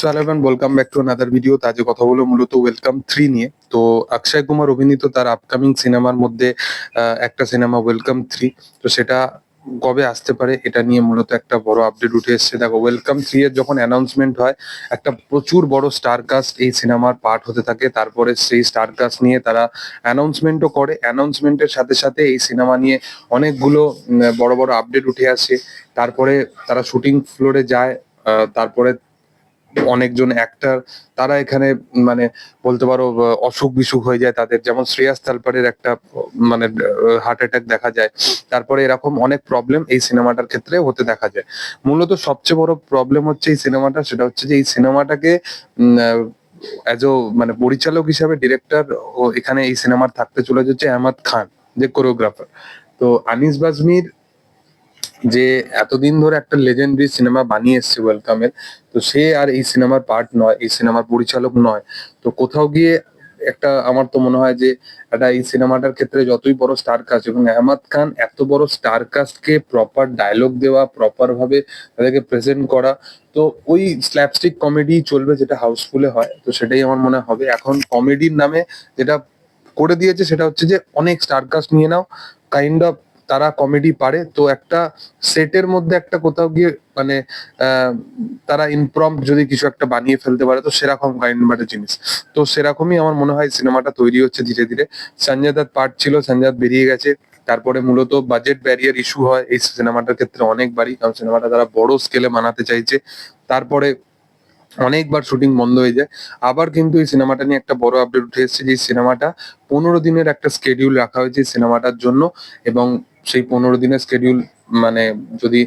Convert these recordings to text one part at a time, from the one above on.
So hello everyone welcome back to another video তো আজকে কথা বলব মূলত ওয়েলকাম থ্রি নিয়ে। তো অক্ষয় কুমার অভিনীত তার আপকামিং সিনেমার মধ্যে একটা সিনেমা ওয়েলকাম থ্রি তো সেটা কবে আসতে পারে এটা নিয়ে মূলত একটা বড় আপডেট উঠে এসেছে। দেখো ওয়েলকাম থ্রি এর যখন অ্যানাউন্সমেন্ট হয়, একটা প্রচুর বড় স্টার কাস্ট এই সিনেমার পার্ট হতে থাকে। তারপরে সেই স্টার কাস্ট নিয়ে তারা অ্যানাউন্সমেন্টও করে। অ্যানাউন্সমেন্টের সাথে সাথে এই সিনেমা নিয়ে অনেকগুলো বড় বড় আপডেট উঠে আসে। তারপরে তারা শুটিং ফ্লোরে যায় তারপরে অনেকজন অ্যাক্টর তারা এখানে মানে বলতে পারো, অসুখ বিসুখ হয়ে যায় তাদের। যেমন শ্রেয়াস তালপারের একটা মানে হার্ট অ্যাটাক দেখা যায়। তারপরে এরকম অনেক প্রবলেম এই সিনেমাটার ক্ষেত্রে হতে দেখা যায়। মূলত সবচেয়ে বড় প্রবলেম হচ্ছে এই সিনেমাটা সেটা হচ্ছে যে এই সিনেমাটাকে অ্যাজ মানে পরিচালক হিসাবে ডিরেক্টর ও এখানে এই সিনেমার থাকতে চলে যাচ্ছে আহমদ খান, যে কোরিওগ্রাফার তো আনিস বাজমির যে এতদিন ধরে একটা লেজেন্ডারি সিনেমা বানিয়ে এসছে ওয়েলকামের তো সে আর এই সিনেমার পার্ট নয়, এই সিনেমার পরিচালক নয়। তো কোথাও গিয়ে একটা আমার তো মনে হয় যে একটা এই সিনেমাটার ক্ষেত্রে যতই বড় স্টার কাস্ট এবং আহমদ খান, এত বড় স্টার কাস্টকে প্রপার ডায়লগ দেওয়া প্রপার ভাবে তাদেরকে প্রেজেন্ট করা, তো ওই স্ল্যাপস্টিক কমেডি চলবে যেটা হাউসফুলে হয়, তো সেটাই আমার মনে হবে। এখন কমেডির নামে যেটা করে দিয়েছে সেটা হচ্ছে যে অনেক স্টার কাস্ট নিয়ে নাও কাইন্ড অফ তারা কমেডি পারে, তো একটা সেটের মধ্যে একটা কোথাও গিয়ে মানে তারা ইনপ্রম যদি কিছু একটা বানিয়ে ফেলতে পারে, তো সেরকম কাইন্ড জিনিস। তো সেরকমই আমার মনে হয় সিনেমাটা তৈরি হচ্ছে ধীরে ধীরে। সঞ্জয় দত্ত পার্ট ছিল, সঞ্জয় বেরিয়ে গেছে। তারপরে মূলত বাজেট ব্যারিয়ার ইস্যু হয় এই সিনেমাটার ক্ষেত্রে অনেকবারই, কারণ সিনেমাটা তারা বড় স্কেলে বানাতে চাইছে। তারপরে অনেকবার শুটিং বন্ধ হয়ে যায়। আবার কিন্তু এই সিনেমাটা নিয়ে একটা বড় আপডেট উঠে এসেছে যে সিনেমাটা পনেরো দিনের একটা স্কেডিউল রাখা হয়েছে সিনেমাটার জন্য। এবং সেই পনেরো দিনের স্কেডিউল মানে যদি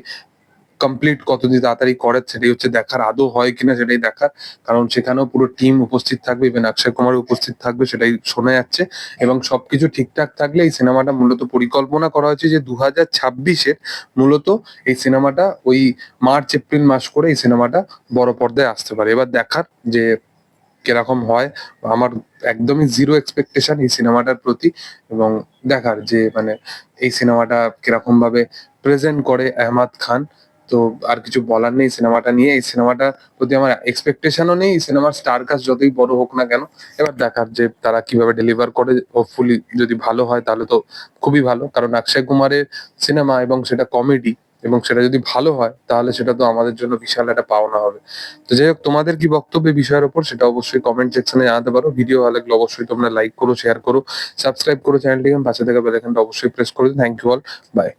কমপ্লিট কতদিন তাড়াতাড়ি করে সেটাই হচ্ছে দেখার, আদৌ হয় কিনা সেটাই দেখার। কারণ সেখানেও পুরো টিম উপস্থিত থাকবে ইভেন অক্ষয় কুমার উপস্থিত থাকবে, সেটাই শোনা যাচ্ছে। এবং সবকিছু ঠিকঠাক থাকলে এই সিনেমাটা মূলত পরিকল্পনা করা হয়েছে যে দু হাজার ছাব্বিশের মূলত এই সিনেমাটা ওই মার্চ, এপ্রিল মাস করে এই সিনেমাটা বড় পর্দায় আসতে পারে। এবার দেখার যে কীরকম হয়, আমার একদমই জিরো এক্সপেকটেশন এই সিনেমাটার প্রতি এবং দেখার যে মানে এই সিনেমাটা কীরকম ভাবে প্রেজেন্ট করে আহমদ খান। তো আর কিছু বলার নেই সিনেমাটা নিয়ে। এই সিনেমাটা প্রতি আমার এক্সপেকটেশনও নেই। সিনেমার স্টার কাস্ট যতই বড় হোক না কেন, এবার দেখার যে তারা কীভাবে ডেলিভার করে হোপফুলি যদি ভালো হয় তাহলে তো খুবই ভালো। কারণ অক্ষয় কুমারের সিনেমা এবং সেটা কমেডি এবং সেটা যদি ভালো হয়, তাহলে সেটা তো আমাদের জন্য বিশাল একটা পাওনা হবে। তো যাই হোক, তোমাদের কি বক্তব্য বিষয়ের উপর সেটা অবশ্যই কমেন্ট সেকশনে জানাতে পারো। ভিডিও ভালো লাগলে অবশ্যই তোমরা লাইক করো শেয়ার করো সাবস্ক্রাইব করো চ্যানেলটিকে পাশে থাকা বেলাইকনটা অবশ্যই প্রেস করো থ্যাংক ইউ অল বাই